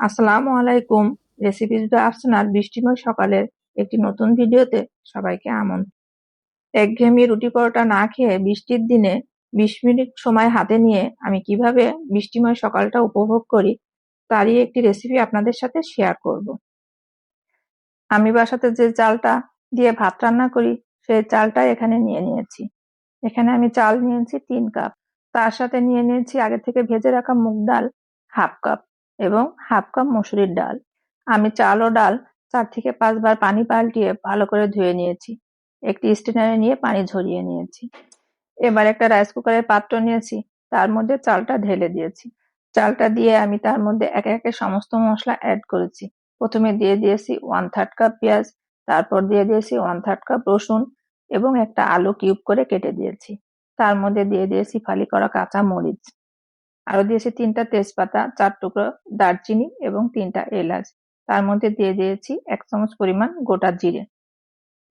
আসসালামু আলাইকুম। Recipes the আফসানার বৃষ্টিময় সকালের একটি নতুন ভিডিওতে সবাইকে আমন একঘেয়েমি রুটি পরোটা না খেয়ে বৃষ্টির দিনে বিশ মিনিট সময় হাতে নিয়ে আমি কীভাবে বৃষ্টিময় সকালটা উপভোগ করি, তারই একটি রেসিপি আপনাদের সাথে শেয়ার করব। আমি বাসাতে যে চালটা দিয়ে ভাত রান্না করি, সেই চালটা এখানে নিয়ে নিয়েছি। এখানে আমি চাল নিয়েছি তিন কাপ। তার সাথে নিয়ে নিয়েছি আগে থেকে ভেজে রাখা মুগ ডাল হাফ কাপ। এবং হাফ কাপ মসুরির ডাল। আমি চাল ও ডাল চার থেকে পাঁচবার পানি পাল্টিয়ে ভালো করে ধুয়ে নিয়েছি। একটি স্টেনারে নিয়ে পানি ঝরিয়ে নিয়েছি। এবার একটা রাইস কুকারের পাত্র নিয়েছি। তার মধ্যে চালটা ঢেলে দিয়েছি। চালটা দিয়ে আমি তার মধ্যে একে একে সমস্ত মশলা অ্যাড করেছি। প্রথমে দিয়ে দিয়েছি ওয়ান থার্ড কাপ পেঁয়াজ, তারপর দিয়ে দিয়েছি ওয়ান থার্ড কাপ রসুন এবং একটা আলু কিউব করে কেটে দিয়েছি। তার মধ্যে দিয়ে দিয়েছি ফালি করা কাঁচা মরিচ। আরও দিয়েছি তিনটা তেজপাতা, চার টুকরো দারচিনি এবং তিনটা এলাচ। তার মধ্যে দিয়ে দিয়েছি এক চামচ পরিমাণ গোটা জিরে।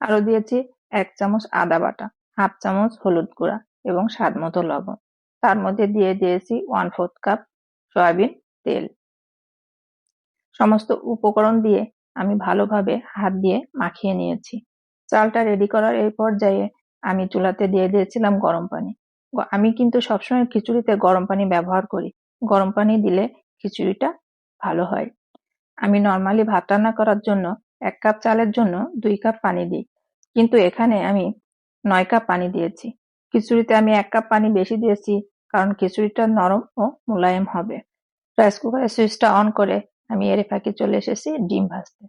আরও দিয়েছি এক চামচ আদা বাটা, হাফ চামচ হলুদ গুঁড়া এবং স্বাদ মতো লবণ। তার মধ্যে দিয়ে দিয়েছি ওয়ান ফোর্থ কাপ সয়াবিন তেল। সমস্ত উপকরণ দিয়ে আমি ভালোভাবে হাত দিয়ে মাখিয়ে নিয়েছি। চালটা রেডি করার এই পর্যায়ে আমি চুলাতে দিয়ে দিয়েছিলাম গরম পানি। আমি কিন্তু সবসময় খিচুড়িতে গরম পানি ব্যবহার করি। গরম পানি দিলে খিচুড়িটা ভালো হয়। আমি নর্মালি ভাত রান্না করার জন্য এক কাপ চালের জন্য দুই কাপ পানি দিই। কিন্তু এখানে আমি নয় কাপ পানি দিয়েছি। খিচুড়িতে আমি এক কাপ পানি বেশি দিয়েছি কারণ খিচুড়িটা নরম ও মোলায়েম হবে। রাইস কুকারের সুইচটা অন করে আমি এর ফাঁকে চলে এসেছি ডিম ভাজতে।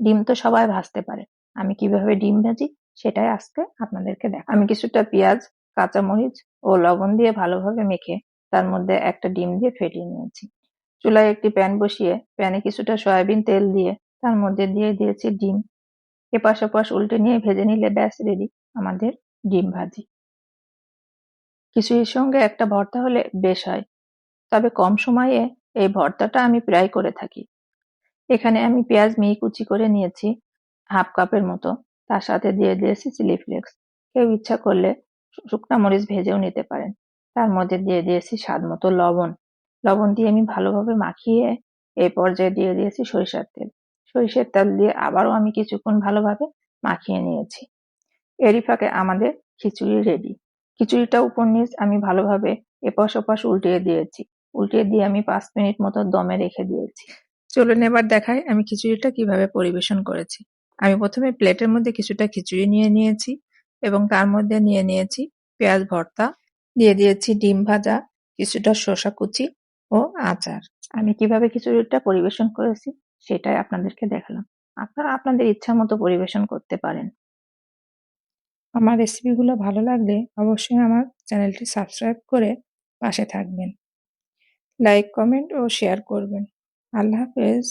ডিম তো সবাই ভাজতে পারে। আমি কীভাবে ডিম ভাজি সেটাই আজকে আপনাদেরকে দেখ আমি কিছুটা পেঁয়াজ কাঁচামরিচ ও লবণ দিয়ে ভালোভাবে মেখে তার মধ্যে একটা ডিম দিয়ে ফেটিয়ে নিয়েছি। চুলায় একটি প্যান বসিয়ে প্যানে কিছুটা সয়াবিন তেল দিয়ে তার মধ্যে দিয়ে দিয়েছি ডিম। এপাশ ওপাশ উল্টে নিয়ে ভেজে নিলে ব্যাস, রেডি আমাদের ডিম ভাজি। কিছুর সঙ্গে একটা ভর্তা হলে বেশ হয়, তবে কম সময়ে এই ভর্তাটা আমি প্রায় করে থাকি। এখানে আমি পেঁয়াজ মিহি কুচি করে নিয়েছি, হাফ কাপের মতো। তার সাথে দিয়ে দিয়েছি চিলি ফ্লেক্স। কেউ ইচ্ছা করলে শুকনা মরিচ ভেজেও নিতে পারেন। তার মধ্যে দিয়ে দিয়েছি স্বাদ মতো লবণ। লবণ দিয়ে আমি ভালোভাবে মাখিয়ে এই পর্যায়ে দিয়ে দিয়েছি সরিষার তেল। সরিষার তেল দিয়ে আবারও আমি কিছুক্ষণ ভালোভাবে মাখিয়ে নিয়েছি। এরই ফাঁকে আমাদের খিচুড়ি রেডি খিচুড়িটা উপর নিচ আমি ভালোভাবে এপাশ ওপাশ উল্টিয়ে দিয়েছি। উল্টিয়ে দিয়ে আমি পাঁচ মিনিট মতো দমে রেখে দিয়েছি। চলুন এবার দেখাই আমি খিচুড়িটা কীভাবে পরিবেশন করেছি। আমি প্রথমে প্লেটের মধ্যে কিছুটা খিচুড়ি নিয়ে নিয়েছি। এবং তার মধ্যে নিয়ে নিয়েছি পেঁয়াজ ভর্তা, দিয়ে দিয়েছি ডিম ভাজা, কিছুটা শসা কুচি ও আচার। আমি কীভাবে খিচুড়িটা পরিবেশন করেছি সেটাই আপনাদেরকে দেখালাম। আপনারা আপনাদের ইচ্ছা মতো পরিবেশন করতে পারেন। আমার রেসিপিগুলো ভালো লাগলে অবশ্যই আমার চ্যানেলটি সাবস্ক্রাইব করে পাশে থাকবেন। লাইক, কমেন্ট ও শেয়ার করবেন। আল্লাহ হাফেজ।